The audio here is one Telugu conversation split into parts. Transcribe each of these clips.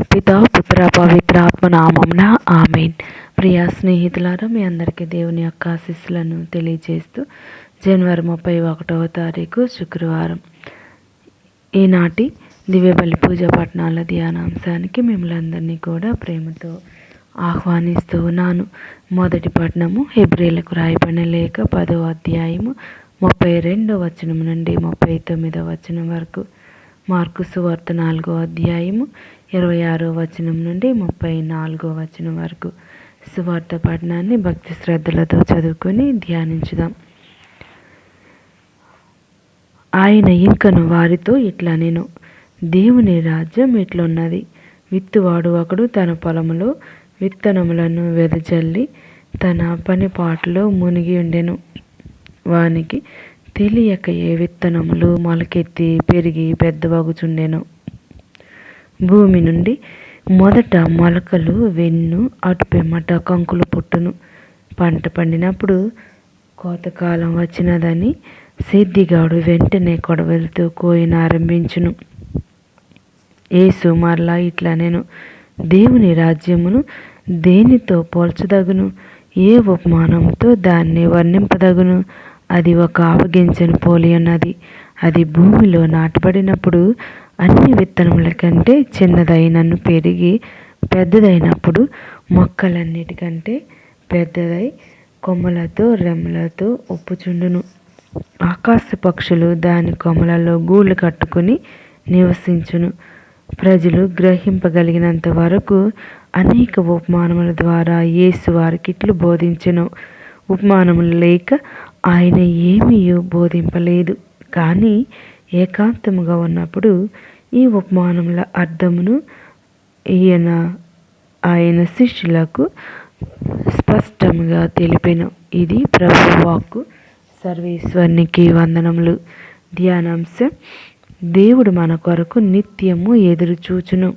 పితా పుత్ర పవిత్ర ఆత్మనామంన ఆమెన్. ప్రియ స్నేహితులారా మీ అందరికీ దేవుని యొక్క ఆశీస్సులను తెలియజేస్తూ జనవరి ముప్పై ఒకటవ తారీఖు శుక్రవారం. ఈనాటి దివ్యబలి పూజ పట్టణాల ధ్యానాంశానికి మిమ్మల్ని అందరినీ కూడా ప్రేమతో ఆహ్వానిస్తూ ఉన్నాను. మొదటి పట్టణము హెబ్రిలకు రాయబడిన లేఖ పదో అధ్యాయము ముప్పై రెండో వచనం నుండి ముప్పై తొమ్మిదో వచనం వరకు. మార్కు వార్త నాలుగో అధ్యాయము ఇరవై ఆరో వచనం నుండి ముప్పై నాలుగో వచనం వరకు. సువార్త పఠనాన్ని భక్తి శ్రద్ధలతో చదువుకొని ధ్యానించుదాం. ఆయన ఇంకను వారితో ఇట్లా నేను దేవుని రాజ్యం ఇట్లున్నది. విత్తువాడు ఒకడు తన పొలములో విత్తనములను వెదజల్లి తన పని పాటలో మునిగి ఉండెను. వానికి తెలియక ఏ విత్తనములు మొలకెత్తి పెరిగి పెద్దవాగుచుండెను. భూమి నుండి మొదట మొలకలు వెన్ను అటుపెమ్మట కంకులు పుట్టును. పంట పండినప్పుడు కోతకాలం వచ్చినదని సిద్ధిగాడు వెంటనే కొడవలితో కోయిన ఆరంభించును. ఏసు మరలా ఇట్లా నేను దేవుని రాజ్యమును దేనితో పోల్చదగును? ఏ ఉపమానంతో దాన్ని వర్ణింపదగును? అది ఒక ఆవగించని పోలి ఉన్నది. అది భూమిలో నాటబడినప్పుడు అన్ని విత్తనముల కంటే చిన్నదైనను పెరిగి పెద్దదైనప్పుడు మొక్కలన్నిటికంటే పెద్దదై కొమ్మలతో రెమ్మలతో ఒప్పుచుండును. ఆకాశ పక్షులు దాని కొమ్మలలో గూళ్ళు కట్టుకుని నివసించును. ప్రజలు గ్రహింపగలిగినంత వరకు అనేక ఉపమానముల ద్వారా యేసు వారికిట్లు బోధించను. ఉపమానములు లేక ఆయన ఏమీ బోధింపలేదు. కానీ ఏకాంతముగా ఉన్నప్పుడు ఈ ఉపమానముల అర్థమును ఈయన ఆయన శిష్యులకు స్పష్టంగా తెలిపెను. ఇది ప్రభు వాక్కు సర్వేశ్వరునికి వందనములు. ధ్యానాంశం దేవుడు మన కొరకు నిత్యము ఎదురుచూచును.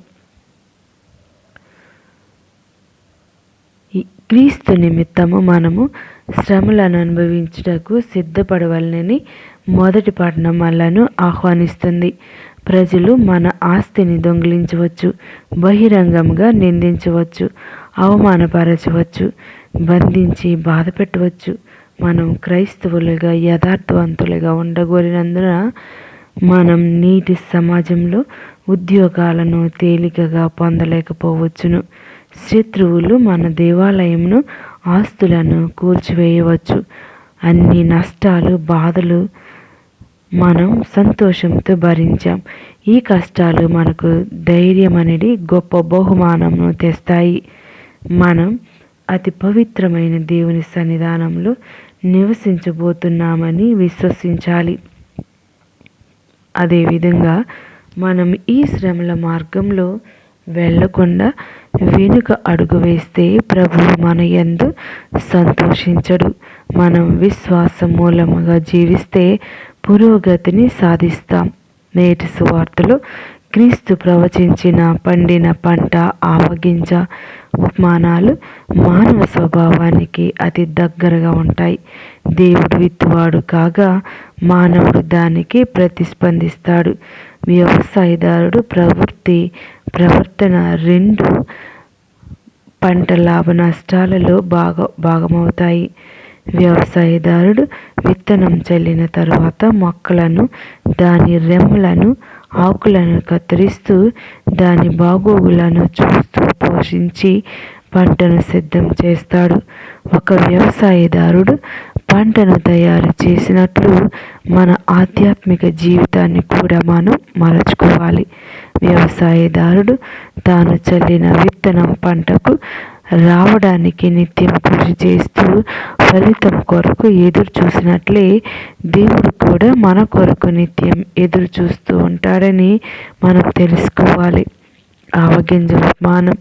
క్రీస్తు నిమిత్తము మనము శ్రమలను అనుభవించుటకు సిద్ధపడవలనని మొదటి పట్టణం మనలను ఆహ్వానిస్తుంది. ప్రజలు మన ఆస్తిని దొంగిలించవచ్చు బహిరంగంగా నిందించవచ్చు అవమానపరచవచ్చు బంధించి బాధ పెట్టవచ్చు మనం క్రైస్తవులుగా యథార్థవంతులుగా ఉండగోరినందున మనం నీటి సమాజంలో ఉద్యోగాలను తేలికగా పొందలేకపోవచ్చును. శత్రువులు మన దేవాలయంను ఆస్తులను కూల్చివేయవచ్చు. అన్ని నష్టాలు బాధలు మనం సంతోషంతో భరించాం. ఈ కష్టాలు మనకు ధైర్యం అనేది గొప్ప బహుమానంను తెస్తాయి. మనం అతి పవిత్రమైన దేవుని సన్నిధానంలో నివసించబోతున్నామని విశ్వసించాలి. అదేవిధంగా మనం ఈ శ్రమల మార్గంలో వెళ్ళకుండా వెనుక అడుగు వేస్తే ప్రభు మన ఎందు సంతోషించడు. మనం విశ్వాస మూలముగా జీవిస్తే పురోగతిని సాధిస్తాం. నేటి సువార్తలో క్రీస్తు ప్రవచించిన పండిన పంట ఆవగింజ ఉపమానాలు మానవ స్వభావానికి అతి దగ్గరగా ఉంటాయి. దేవుడు విత్తువాడు కాగా మానవుడు దానికి ప్రతిస్పందిస్తాడు. వ్యవసాయదారుడు ప్రవృత్తి ప్రవర్తన రెండు పంట లాభ నష్టాలలో భాగ భాగమవుతాయి. వ్యవసాయదారుడు విత్తనం చల్లిన తర్వాత మొక్కలను దాని రెమ్మలను ఆకులను కత్తిరిస్తూ దాని బాగోగులను చూస్తూ పోషించి పంటను సిద్ధం చేస్తాడు. ఒక వ్యవసాయదారుడు పంటను తయారు చేసినట్లు మన ఆధ్యాత్మిక జీవితాన్ని కూడా మనం మరచుకోవాలి వ్యవసాయదారుడు తాను చల్లిన విత్తనం పంటకు రావడానికి నిత్యం కృషి చేస్తూ ఫలితం కొరకు ఎదురు చూసినట్లే దేవుడు కూడా మన కొరకు నిత్యం ఎదురు చూస్తూ ఉంటాడని మనం తెలుసుకోవాలి. ఆవగింజ ఉపమానం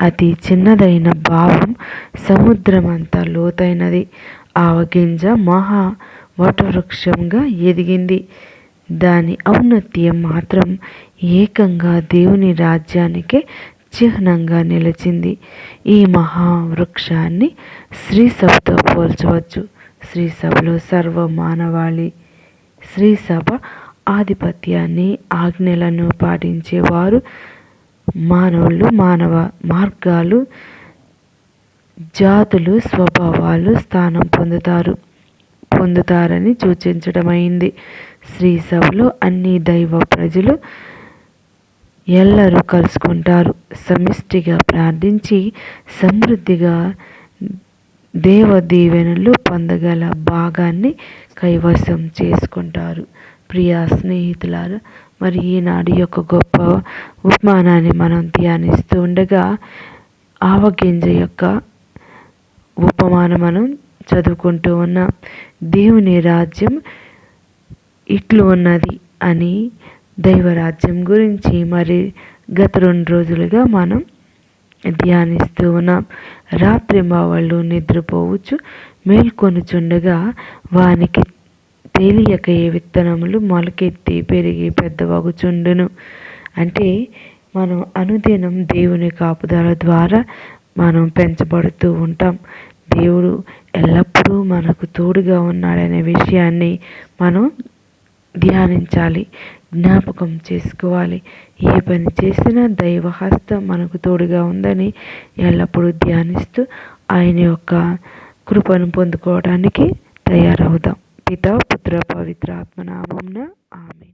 అతి చిన్నదైన భావం సముద్రం అంతా లోతైనది. ఆవగింజ మహా వటవృక్షంగా ఎదిగింది. దాని ఔన్నత్యం మాత్రం ఏకంగా దేవుని రాజ్యానికే చిహ్నంగా నిలిచింది. ఈ మహావృక్షాన్ని శ్రీసభతో పోల్చవచ్చు. శ్రీసభలో సర్వ మానవాళి శ్రీసభ ఆధిపత్యాన్ని ఆజ్ఞలను పాటించేవారు మానవులు మానవ మార్గాలు జాతులు స్వభావాలు స్థానం పొందుతారు పొందుతారని సూచించడమైంది. శ్రీ సభలో అన్ని దైవ ప్రజలు ఎల్లరూ కలుసుకుంటారు. సమిష్టిగా ప్రార్థించి సమృద్ధిగా దేవ దీవెనలు పొందగల భాగాన్ని కైవసం చేసుకుంటారు. ప్రియా స్నేహితులారా మరి ఈనాడు యొక్క గొప్ప ఉపమానాన్ని మనం ధ్యానిస్తూ ఉండగా ఆవగింజ యొక్క ఉపమానం మనం చదువుకుంటూ ఉన్నాం. దేవుని రాజ్యం ఇట్లు ఉన్నది అని దైవరాజ్యం గురించి మరి గత రెండు రోజులుగా మనం ధ్యానిస్తూ ఉన్నాం. రాత్రి మా వాళ్ళు నిద్రపోవచ్చు మేల్కొనుచుండగా వానికి తేలియక ఏ విత్తనములు మొలకెత్తి పెరిగి పెద్దవగుచుండును. అంటే మనం అనుదినం దేవుని కాపుదల ద్వారా మనం పెంచబడుతూ ఉంటాం. దేవుడు ఎల్లప్పుడూ మనకు తోడుగా ఉన్నాడనే విషయాన్ని మనం ధ్యానించాలి జ్ఞాపకం చేసుకోవాలి. ఏ పని చేసినా దైవహస్తం మనకు తోడుగా ఉందని ఎల్లప్పుడూ ధ్యానిస్తూ ఆయన యొక్క కృపను పొందుకోవడానికి తయారవుదాం. పిత పుత్ర పవిత్ర ఆత్మనామంన ఆమె